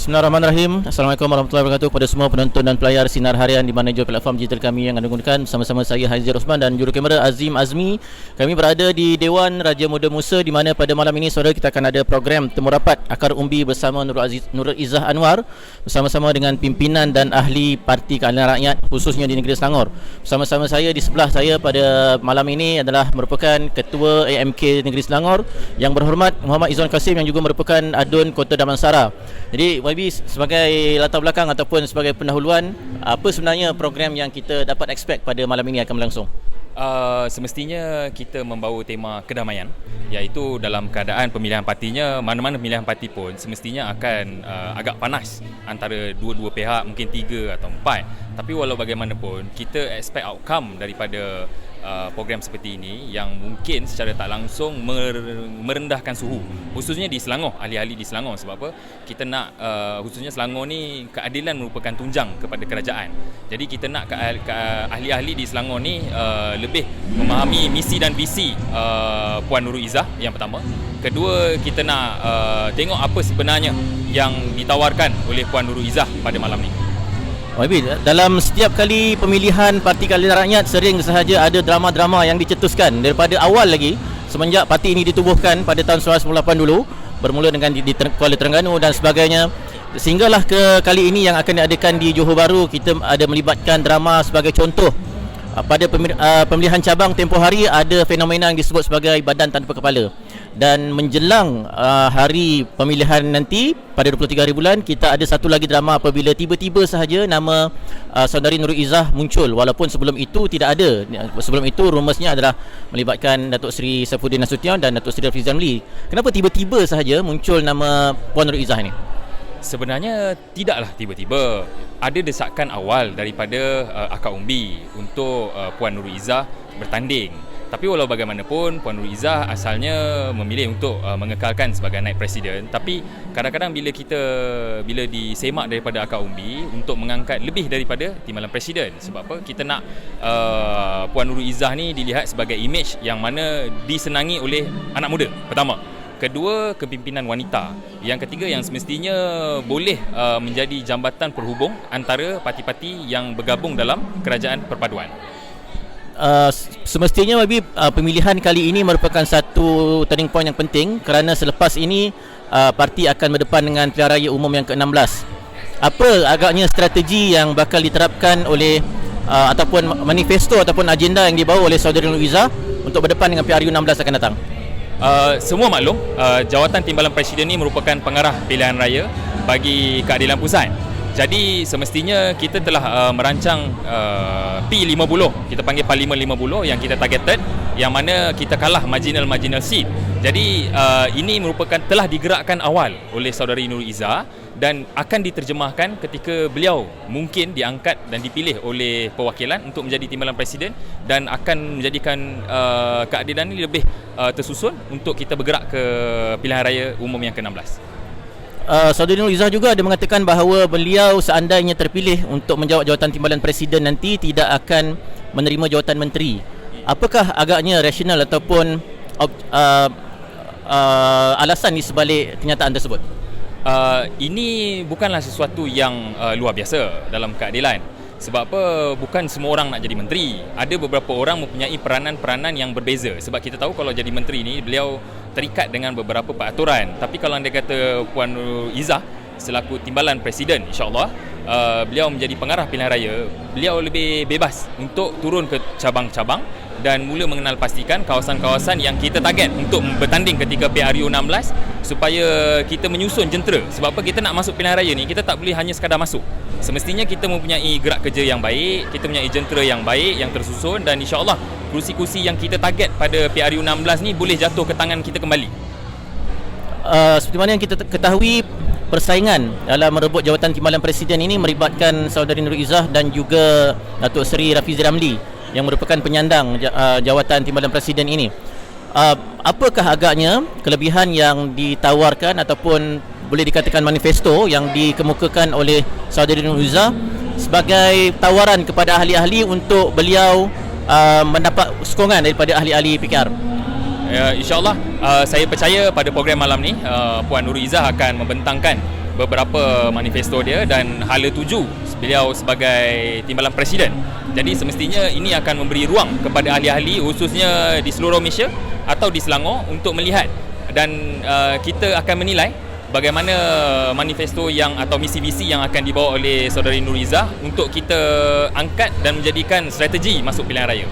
Bismillahirrahmanirrahim. Assalamualaikum warahmatullahi wabarakatuh kepada semua penonton dan pelayar Sinar Harian di mana juga platform digital kami yang anda gunakan. Sama-sama saya Haizir Osman dan juru kamera Azim Azmi. Kami berada di Dewan Raja Muda Musa di mana pada malam ini saudara kita akan ada program temu rapat akar umbi bersama Nurul Aziz Nurul Izzah Anwar bersama-sama dengan pimpinan dan ahli Parti Keadilan Rakyat khususnya di negeri Selangor. Bersama-sama saya di sebelah saya pada malam ini adalah merupakan Ketua AMK Negeri Selangor yang berhormat Muhammad Izzuan Kasim yang juga merupakan Adun Kota Damansara. Jadi YB sebagai latar belakang ataupun sebagai pendahuluan apa sebenarnya program yang kita dapat expect pada malam ini akan berlangsung? Uh, semestinya kita membawa tema kedamaian iaitu dalam keadaan pemilihan partinya mana-mana pemilihan parti pun semestinya akan uh, agak panas antara dua-dua pihak mungkin tiga atau empat tapi walau bagaimanapun kita expect outcome daripada uh, program seperti ini yang mungkin secara tak langsung merendahkan suhu. Khususnya di Selangor ahli-ahli di Selangor. Sebab apa? Kita nak uh, khususnya Selangor ni keadilan merupakan tunjang kepada kerajaan. Jadi kita nak ahli-ahli di Selangor ni uh, lebih memahami misi dan visi Puan Nurul Izzah yang pertama. Kedua kita nak tengok apa sebenarnya yang ditawarkan oleh Puan Nurul Izzah pada malam ni YB, dalam setiap kali pemilihan Parti Keadilan Rakyat sering sahaja ada drama-drama yang dicetuskan. Daripada awal lagi semenjak parti ini ditubuhkan pada tahun 1998 dulu bermula dengan di, di Kuala Terengganu dan sebagainya sehinggalah ke kali ini yang akan diadakan di Johor Bahru kita ada melibatkan drama sebagai contoh. Pada uh, pemilihan cabang tempoh hari ada fenomena yang disebut sebagai badan tanpa kepala dan menjelang uh, hari pemilihan nanti pada 23 hari bulan kita ada satu lagi drama apabila tiba-tiba sahaja nama uh, saudari Nurul Izzah muncul. Walaupun sebelum itu tidak ada. Sebelum itu rumusnya adalah melibatkan Datuk Seri Saifuddin Nasution dan Datuk Seri Rafiz Zamli kenapa tiba-tiba sahaja muncul nama Puan Nurul Izzah ini? Sebenarnya tidaklah tiba-tiba. Ada desakan awal daripada uh, akak umbi untuk uh, Puan Nurul Izzah bertanding tapi walau bagaimanapun Puan Nurul Izzah asalnya memilih untuk uh, mengekalkan sebagai naib presiden. Tapi kadang-kadang bila kita bila disemak daripada akar umbi untuk mengangkat lebih daripada timbalan presiden. Sebab apa? Kita nak uh, Puan Nurul Izzah ni dilihat sebagai image yang mana disenangi oleh anak muda pertama. Kedua kepimpinan wanita. Yang ketiga yang semestinya boleh uh, menjadi jambatan perhubung antara parti-parti yang bergabung dalam kerajaan perpaduan Uh, semestinya Wabi uh, pemilihan kali ini merupakan satu turning point yang penting kerana selepas ini uh, parti akan berdepan dengan pilihan raya umum yang ke-16. Apa agaknya strategi yang bakal diterapkan oleh uh, ataupun manifesto ataupun agenda yang dibawa oleh saudari Luiza untuk berdepan dengan PRU 16 akan datang? Uh, semua maklum uh, jawatan timbalan presiden ini merupakan pengarah pilihan raya bagi keadilan pusat. Jadi semestinya kita telah uh, merancang uh, P50 Kita panggil PAR 550 yang kita targeted Yang mana kita kalah marginal-marginal seat. Jadi uh, ini merupakan telah digerakkan awal oleh saudari Nur Iza Dan akan diterjemahkan ketika beliau mungkin diangkat dan dipilih oleh perwakilan Untuk menjadi timbalan presiden Dan akan menjadikan uh, keadilan ini lebih uh, tersusun Untuk kita bergerak ke pilihan raya umum yang ke-16 uh, Saudari Nur Izzah juga ada mengatakan bahawa beliau seandainya terpilih untuk menjawab jawatan timbalan presiden nanti tidak akan menerima jawatan menteri. Apakah agaknya rasional ataupun uh, uh, alasan di sebalik kenyataan tersebut? Uh, ini bukanlah sesuatu yang uh, luar biasa dalam keadilan. Sebab apa bukan semua orang nak jadi menteri. Ada beberapa orang mempunyai peranan-peranan yang berbeza. Sebab kita tahu kalau jadi menteri ni beliau terikat dengan beberapa peraturan. Tapi kalau anda kata Puan Izzah selaku timbalan presiden insyaAllah uh, beliau menjadi pengarah pilihan raya beliau lebih bebas untuk turun ke cabang-cabang dan mula mengenal pastikan kawasan-kawasan yang kita target untuk bertanding ketika PRU 16 supaya kita menyusun jentera. Sebab apa? Kita nak masuk pilihan raya ni kita tak boleh hanya sekadar masuk. Semestinya kita mempunyai gerak kerja yang baik kita mempunyai jentera yang baik yang tersusun dan insyaAllah kursi-kursi yang kita target pada PRU 16 ni boleh jatuh ke tangan kita kembali uh, seperti mana yang kita ketahui persaingan dalam merebut jawatan timbalan presiden ini melibatkan saudari Nur Izzah dan juga Datuk Seri Rafizi Ramli yang merupakan penyandang uh, jawatan timbalan presiden ini. Uh, apakah agaknya kelebihan yang ditawarkan ataupun boleh dikatakan manifesto yang dikemukakan oleh saudari Nuza sebagai tawaran kepada ahli-ahli untuk beliau uh, mendapat sokongan daripada ahli-ahli PKR? Ya, InsyaAllah uh, saya percaya pada program malam ni uh, Puan Nuri Izzah akan membentangkan beberapa manifesto dia dan hala tuju beliau sebagai timbalan presiden. Jadi semestinya ini akan memberi ruang kepada ahli-ahli khususnya di seluruh Malaysia atau di Selangor untuk melihat dan uh, kita akan menilai bagaimana manifesto yang atau misi-misi yang akan dibawa oleh saudari Nuriza untuk kita angkat dan menjadikan strategi masuk pilihan raya.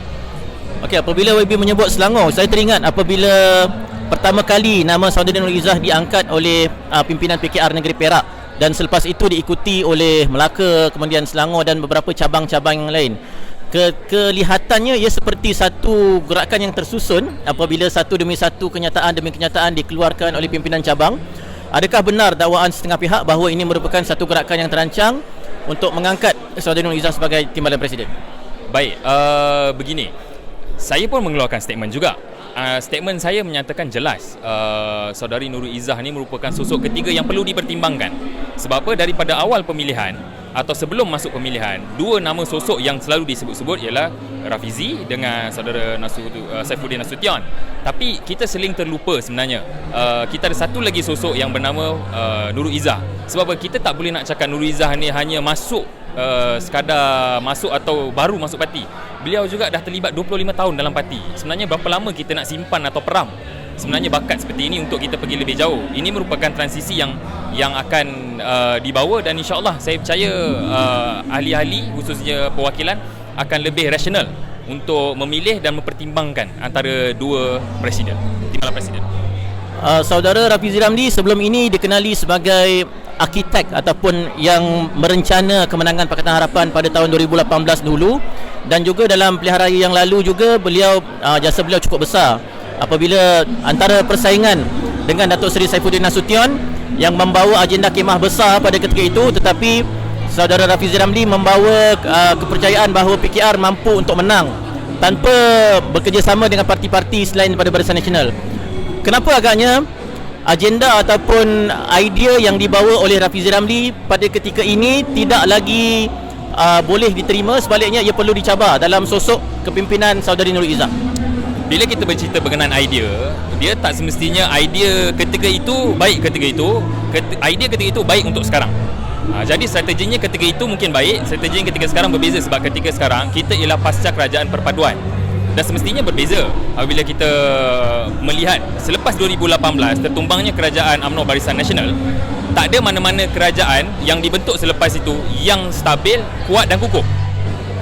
Okey, apabila YB menyebut Selangor, saya teringat apabila pertama kali nama saudari Nuriza diangkat oleh uh, pimpinan PKR Negeri Perak dan selepas itu diikuti oleh Melaka, kemudian Selangor dan beberapa cabang-cabang yang lain. Ke, kelihatannya ia seperti satu gerakan yang tersusun apabila satu demi satu kenyataan demi kenyataan dikeluarkan oleh pimpinan cabang. Adakah benar dakwaan setengah pihak bahawa ini merupakan satu gerakan yang terancang untuk mengangkat Saudari Nur Izzah sebagai timbalan presiden? Baik, uh, begini. Saya pun mengeluarkan statement juga uh, statement saya menyatakan jelas uh, saudari Nurul Izzah ni merupakan sosok ketiga yang perlu dipertimbangkan. Sebab apa daripada awal pemilihan atau sebelum masuk pemilihan, dua nama sosok yang selalu disebut-sebut ialah Rafizi dengan saudara Nasu, uh, Saifuddin Nasution. Tapi kita seling terlupa sebenarnya. Uh, kita ada satu lagi sosok yang bernama uh, Nurul Izzah. Sebab kita tak boleh nak cakap Nurul Izzah ni hanya masuk uh, sekadar masuk atau baru masuk parti. Beliau juga dah terlibat 25 tahun dalam parti. Sebenarnya berapa lama kita nak simpan atau peram sebenarnya bakat seperti ini untuk kita pergi lebih jauh. Ini merupakan transisi yang yang akan uh, dibawa dan insya-Allah saya percaya uh, ahli-ahli khususnya perwakilan akan lebih rasional untuk memilih dan mempertimbangkan antara dua presiden, timbalan presiden. Uh, saudara Rafizi Ramli sebelum ini dikenali sebagai arkitek ataupun yang merencana kemenangan Pakatan Harapan pada tahun 2018 dulu dan juga dalam pilihan raya yang lalu juga beliau uh, jasa beliau cukup besar apabila antara persaingan dengan Datuk Seri Saifuddin Nasution yang membawa agenda kemah besar pada ketika itu tetapi saudara Rafizi Ramli membawa uh, kepercayaan bahawa PKR mampu untuk menang tanpa bekerjasama dengan parti-parti selain daripada Barisan Nasional. Kenapa agaknya agenda ataupun idea yang dibawa oleh Rafizi Ramli pada ketika ini tidak lagi uh, boleh diterima sebaliknya ia perlu dicabar dalam sosok kepimpinan saudari Nurul Izzah. Bila kita bercerita berkenaan idea, dia tak semestinya idea ketika itu baik ketika itu, idea ketika itu baik untuk sekarang. Ha, jadi strateginya ketika itu mungkin baik, strateginya ketika sekarang berbeza sebab ketika sekarang kita ialah pasca kerajaan perpaduan dan semestinya berbeza apabila kita melihat selepas 2018 tertumbangnya kerajaan UMNO Barisan Nasional tak ada mana-mana kerajaan yang dibentuk selepas itu yang stabil, kuat dan kukuh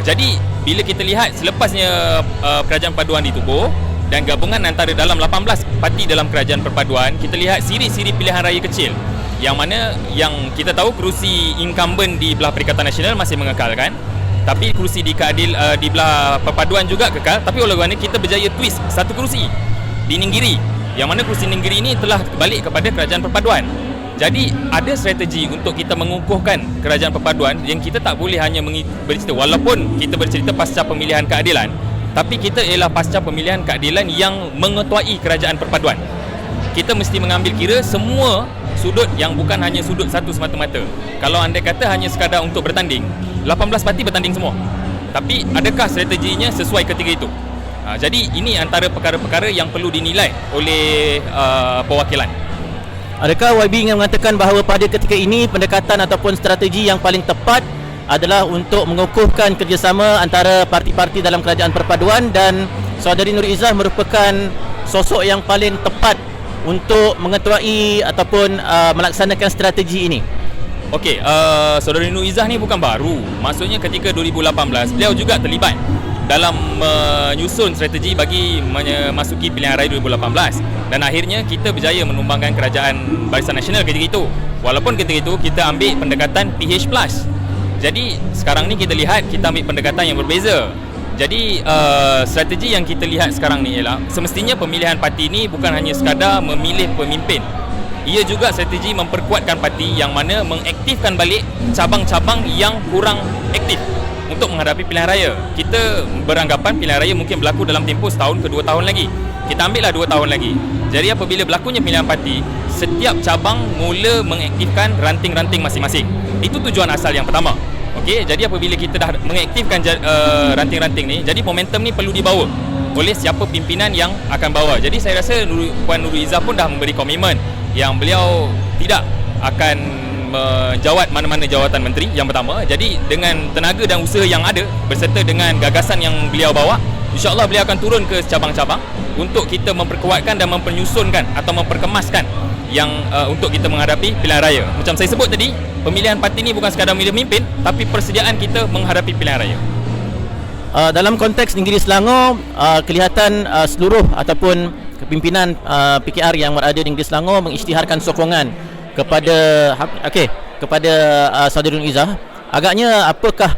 jadi bila kita lihat selepasnya uh, kerajaan perpaduan ditubuh dan gabungan antara dalam 18 parti dalam kerajaan perpaduan kita lihat siri-siri pilihan raya kecil. Yang mana yang kita tahu kerusi incumbent di belah Perikatan Nasional masih mengekalkan tapi kerusi di keadil uh, di belah perpaduan juga kekal. Tapi oleh kerana kita berjaya twist satu kerusi di Ninggiri yang mana kerusi Ninggiri ini telah balik kepada kerajaan perpaduan jadi ada strategi untuk kita mengukuhkan kerajaan perpaduan yang kita tak boleh hanya bercerita walaupun kita bercerita pasca pemilihan keadilan tapi kita ialah pasca pemilihan keadilan yang mengetuai kerajaan perpaduan kita mesti mengambil kira semua sudut yang bukan hanya sudut satu semata-mata. Kalau anda kata hanya sekadar untuk bertanding, 18 parti bertanding semua. Tapi adakah strateginya sesuai ketika itu? Ha, jadi ini antara perkara-perkara yang perlu dinilai oleh uh, perwakilan. Adakah YB ingin mengatakan bahawa pada ketika ini pendekatan ataupun strategi yang paling tepat adalah untuk mengukuhkan kerjasama antara parti-parti dalam kerajaan perpaduan dan saudari Nur Izzah merupakan sosok yang paling tepat untuk mengetuai ataupun uh, melaksanakan strategi ini? Okey, uh, saudari Nur Izzah ni bukan baru. Maksudnya ketika 2018 beliau juga terlibat dalam menyusun strategi bagi memasuki pilihan raya 2018 dan akhirnya kita berjaya menumbangkan kerajaan Barisan Nasional ketika itu. Walaupun ketika itu kita ambil pendekatan PH+. Jadi sekarang ni kita lihat kita ambil pendekatan yang berbeza. Jadi uh, strategi yang kita lihat sekarang ni ialah semestinya pemilihan parti ini bukan hanya sekadar memilih pemimpin ia juga strategi memperkuatkan parti yang mana mengaktifkan balik cabang-cabang yang kurang aktif untuk menghadapi pilihan raya. Kita beranggapan pilihan raya mungkin berlaku dalam tempoh setahun ke dua tahun lagi. Kita ambillah dua tahun lagi. Jadi apabila berlakunya pilihan parti, setiap cabang mula mengaktifkan ranting-ranting masing-masing. Itu tujuan asal yang pertama. Okey, jadi apabila kita dah mengaktifkan uh, ranting-ranting ni, jadi momentum ni perlu dibawa oleh siapa pimpinan yang akan bawa. Jadi saya rasa Puan Nurul Izzah pun dah memberi komitmen yang beliau tidak akan menjawat mana-mana jawatan menteri yang pertama. Jadi dengan tenaga dan usaha yang ada berserta dengan gagasan yang beliau bawa, insya-Allah beliau akan turun ke cabang-cabang untuk kita memperkuatkan dan mempenyusunkan atau memperkemaskan yang uh, untuk kita menghadapi pilihan raya. Macam saya sebut tadi, pemilihan parti ini bukan sekadar memilih pemimpin tapi persediaan kita menghadapi pilihan raya. Uh, dalam konteks Negeri Selangor, uh, kelihatan uh, seluruh ataupun kepimpinan uh, PKR yang berada di Negeri Selangor mengisytiharkan sokongan kepada okey kepada uh, Saudari Izzah. Agaknya apakah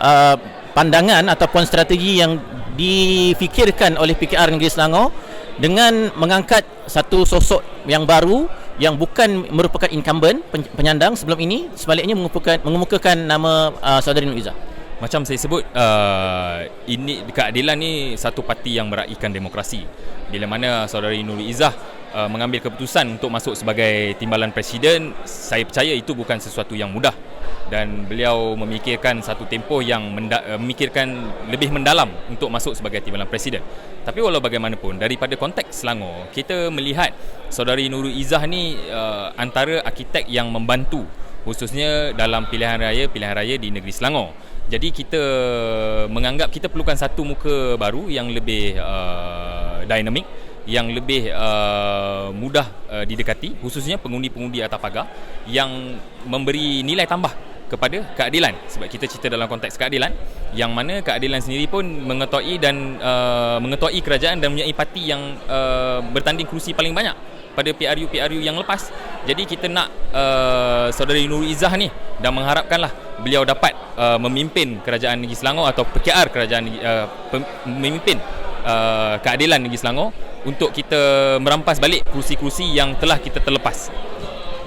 uh, pandangan ataupun strategi yang difikirkan oleh PKR Negeri Selangor dengan mengangkat satu sosok yang baru yang bukan merupakan incumbent penyandang sebelum ini sebaliknya mengemukakan mengemukakan nama uh, Saudari Izzah. Macam saya sebut uh, ini keadilan ni satu parti yang meraihkan demokrasi. Bila mana saudari Nuri Izzah uh, mengambil keputusan untuk masuk sebagai timbalan presiden, saya percaya itu bukan sesuatu yang mudah dan beliau memikirkan satu tempoh yang menda- uh, memikirkan lebih mendalam untuk masuk sebagai timbalan presiden. Tapi walau bagaimanapun daripada konteks Selangor, kita melihat saudari Nuri Izzah ni uh, antara arkitek yang membantu khususnya dalam pilihan raya pilihan raya di negeri Selangor. Jadi kita menganggap kita perlukan satu muka baru yang lebih uh, dinamik, yang lebih uh, mudah uh, didekati, khususnya pengundi-pengundi atas pagar yang memberi nilai tambah kepada keadilan sebab kita cerita dalam konteks keadilan yang mana keadilan sendiri pun mengetuai dan uh, mengetuai kerajaan dan mempunyai parti yang uh, bertanding kerusi paling banyak pada PRU-PRU yang lepas. Jadi kita nak uh, saudari Nur Izzah ni dan mengharapkanlah beliau dapat uh, memimpin kerajaan negeri Selangor atau PKR kerajaan uh, memimpin uh, keadilan negeri Selangor untuk kita merampas balik kerusi-kerusi yang telah kita terlepas.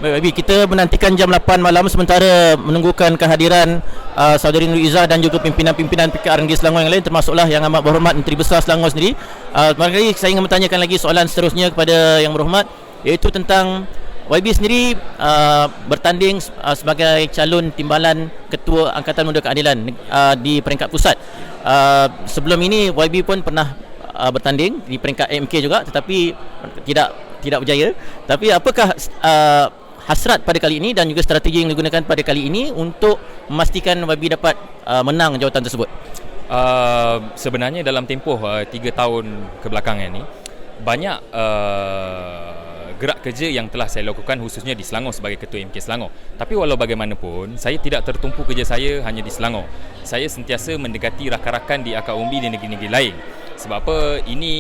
Baik, Abi, kita menantikan jam 8 malam sementara menunggukan kehadiran uh, Saudari Nur Izzah dan juga pimpinan-pimpinan PKR Negeri Selangor yang lain termasuklah yang amat berhormat Menteri Besar Selangor sendiri. Uh, kali saya ingin bertanyakan lagi soalan seterusnya kepada yang berhormat iaitu tentang YB sendiri uh, bertanding uh, sebagai calon timbalan ketua Angkatan Muda Keadilan uh, di peringkat pusat. Uh, sebelum ini YB pun pernah uh, bertanding di peringkat AMK juga tetapi tidak tidak berjaya. Tapi apakah uh, hasrat pada kali ini dan juga strategi yang digunakan pada kali ini untuk memastikan YB dapat uh, menang jawatan tersebut? Uh, sebenarnya dalam tempoh uh, 3 tahun kebelakangan ini banyak uh, gerak kerja yang telah saya lakukan khususnya di Selangor sebagai Ketua MK Selangor. Tapi walau bagaimanapun, saya tidak tertumpu kerja saya hanya di Selangor. Saya sentiasa mendekati rakan-rakan di akar umbi di negeri-negeri lain. Sebab apa? Ini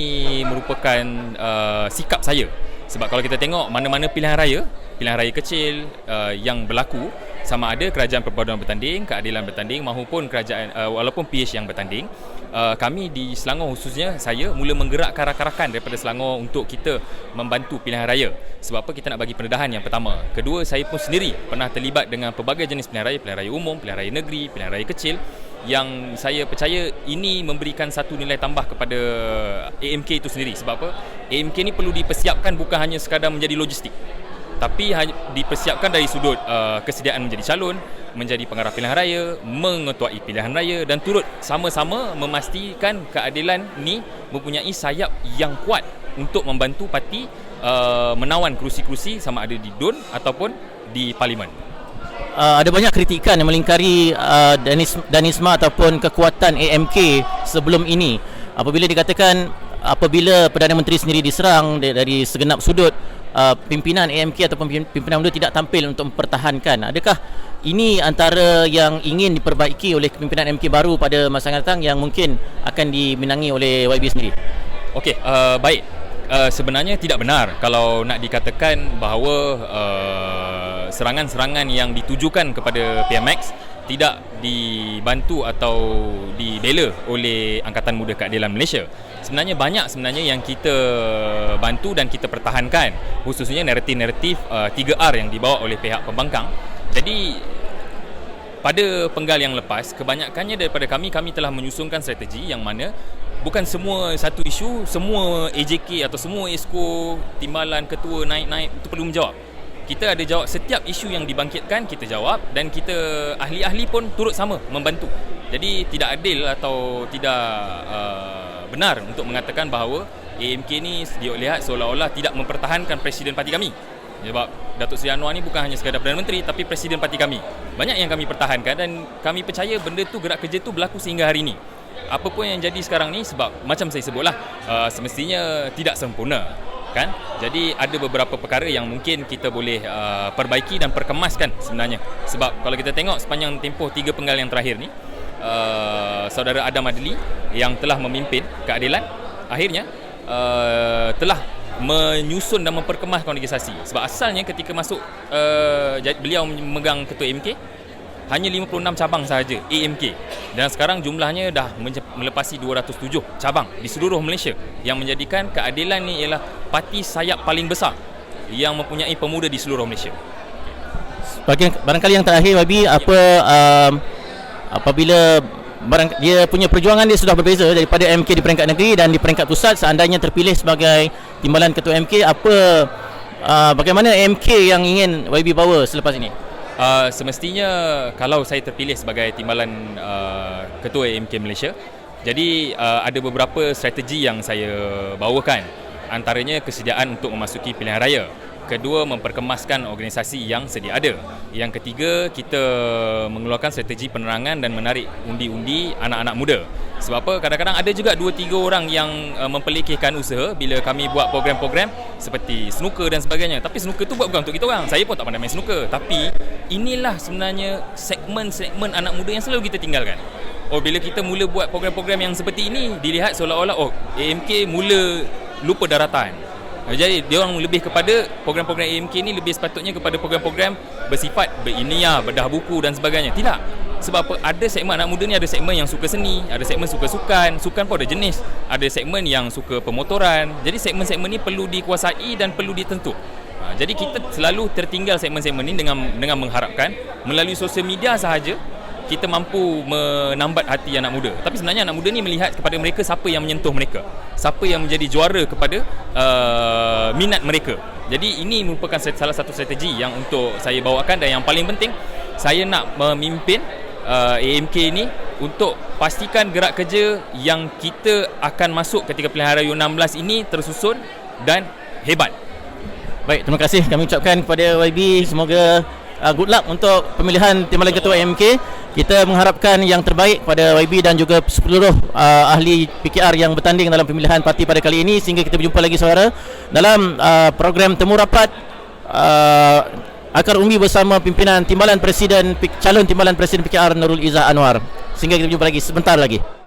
merupakan uh, sikap saya. Sebab kalau kita tengok mana-mana pilihan raya, pilihan raya kecil uh, yang berlaku, sama ada kerajaan perpaduan bertanding, keadilan bertanding maupun kerajaan uh, walaupun PH yang bertanding uh, kami di Selangor khususnya saya mula menggerakkan rakan-rakan daripada Selangor untuk kita membantu pilihan raya sebab apa kita nak bagi pendedahan yang pertama kedua saya pun sendiri pernah terlibat dengan pelbagai jenis pilihan raya pilihan raya umum, pilihan raya negeri, pilihan raya kecil yang saya percaya ini memberikan satu nilai tambah kepada AMK itu sendiri. Sebab apa? AMK ni perlu dipersiapkan bukan hanya sekadar menjadi logistik. Tapi dipersiapkan dari sudut uh, kesediaan menjadi calon, menjadi pengarah pilihan raya, mengetuai pilihan raya dan turut sama-sama memastikan keadilan ni mempunyai sayap yang kuat untuk membantu parti uh, menawan kerusi-kerusi sama ada di DUN ataupun di parlimen. Uh, ada banyak kritikan yang melingkari uh, danis, danisma ataupun kekuatan AMK sebelum ini apabila dikatakan apabila Perdana Menteri sendiri diserang dari segenap sudut uh, pimpinan AMK ataupun pimpinan muda tidak tampil untuk mempertahankan. Adakah ini antara yang ingin diperbaiki oleh pimpinan AMK baru pada masa yang datang yang mungkin akan dimenangi oleh YB sendiri? Okey, uh, baik. Uh, sebenarnya tidak benar kalau nak dikatakan bahawa uh, serangan-serangan yang ditujukan kepada PMX tidak dibantu atau dibela oleh Angkatan Muda Keadilan Malaysia. Sebenarnya banyak sebenarnya yang kita bantu dan kita pertahankan khususnya naratif-naratif uh, 3R yang dibawa oleh pihak pembangkang. Jadi pada penggal yang lepas kebanyakannya daripada kami kami telah menyusunkan strategi yang mana bukan semua satu isu semua AJK atau semua ESCO timbalan ketua naik-naik itu perlu menjawab kita ada jawab setiap isu yang dibangkitkan kita jawab dan kita ahli-ahli pun turut sama membantu jadi tidak adil atau tidak uh, benar untuk mengatakan bahawa AMK ni dia lihat seolah-olah tidak mempertahankan presiden parti kami Sebab Datuk Seri Anwar ni bukan hanya sekadar Perdana Menteri tapi Presiden parti kami. Banyak yang kami pertahankan dan kami percaya benda tu gerak kerja tu berlaku sehingga hari ini. Apa pun yang jadi sekarang ni sebab macam saya sebutlah uh, semestinya tidak sempurna kan? Jadi ada beberapa perkara yang mungkin kita boleh uh, perbaiki dan perkemaskan sebenarnya. Sebab kalau kita tengok sepanjang tempoh tiga penggal yang terakhir ni uh, saudara Adam Adli yang telah memimpin keadilan akhirnya uh, telah menyusun dan memperkemas organisasi sebab asalnya ketika masuk uh, beliau memegang ketua MK hanya 56 cabang sahaja AMK dan sekarang jumlahnya dah melepasi 207 cabang di seluruh Malaysia yang menjadikan keadilan ni ialah parti sayap paling besar yang mempunyai pemuda di seluruh Malaysia. Bagi barangkali yang terakhir Wabi apa um, apabila barang dia punya perjuangan dia sudah berbeza daripada MK di peringkat negeri dan di peringkat pusat seandainya terpilih sebagai timbalan ketua MK apa uh, bagaimana MK yang ingin YB bawa selepas ini? Uh, semestinya kalau saya terpilih sebagai timbalan uh, ketua AMK Malaysia jadi uh, ada beberapa strategi yang saya bawakan. Antaranya kesediaan untuk memasuki pilihan raya kedua memperkemaskan organisasi yang sedia ada. Yang ketiga kita mengeluarkan strategi penerangan dan menarik undi-undi anak-anak muda. Sebab apa? Kadang-kadang ada juga 2 3 orang yang uh, memperlekehkan usaha bila kami buat program-program seperti snooker dan sebagainya. Tapi snooker tu buat bukan untuk kita orang. Saya pun tak pandai main snooker. Tapi inilah sebenarnya segmen-segmen anak muda yang selalu kita tinggalkan. Oh bila kita mula buat program-program yang seperti ini dilihat seolah-olah oh AMK mula lupa daratan jadi dia orang lebih kepada program-program AMK ni lebih sepatutnya kepada program-program bersifat beriniah, bedah buku dan sebagainya. Tidak. Sebab apa? Ada segmen anak muda ni ada segmen yang suka seni, ada segmen suka sukan, sukan pun ada jenis. Ada segmen yang suka pemotoran. Jadi segmen-segmen ni perlu dikuasai dan perlu ditentu. Ha, jadi kita selalu tertinggal segmen-segmen ni dengan dengan mengharapkan melalui sosial media sahaja kita mampu menambat hati anak muda. Tapi sebenarnya anak muda ni melihat kepada mereka siapa yang menyentuh mereka. Siapa yang menjadi juara kepada uh, minat mereka. Jadi ini merupakan salah satu strategi yang untuk saya bawakan dan yang paling penting saya nak memimpin uh, AMK ini untuk pastikan gerak kerja yang kita akan masuk ketika pilihan raya 16 ini tersusun dan hebat. Baik, terima kasih kami ucapkan kepada YB semoga uh, good luck untuk pemilihan timbalan ketua AMK. Kita mengharapkan yang terbaik pada YB dan juga seluruh uh, ahli PKR yang bertanding dalam pemilihan parti pada kali ini sehingga kita berjumpa lagi saudara dalam uh, program temu rapat uh, akar umbi bersama pimpinan timbalan presiden calon timbalan presiden PKR Nurul Izzah Anwar. Sehingga kita berjumpa lagi sebentar lagi.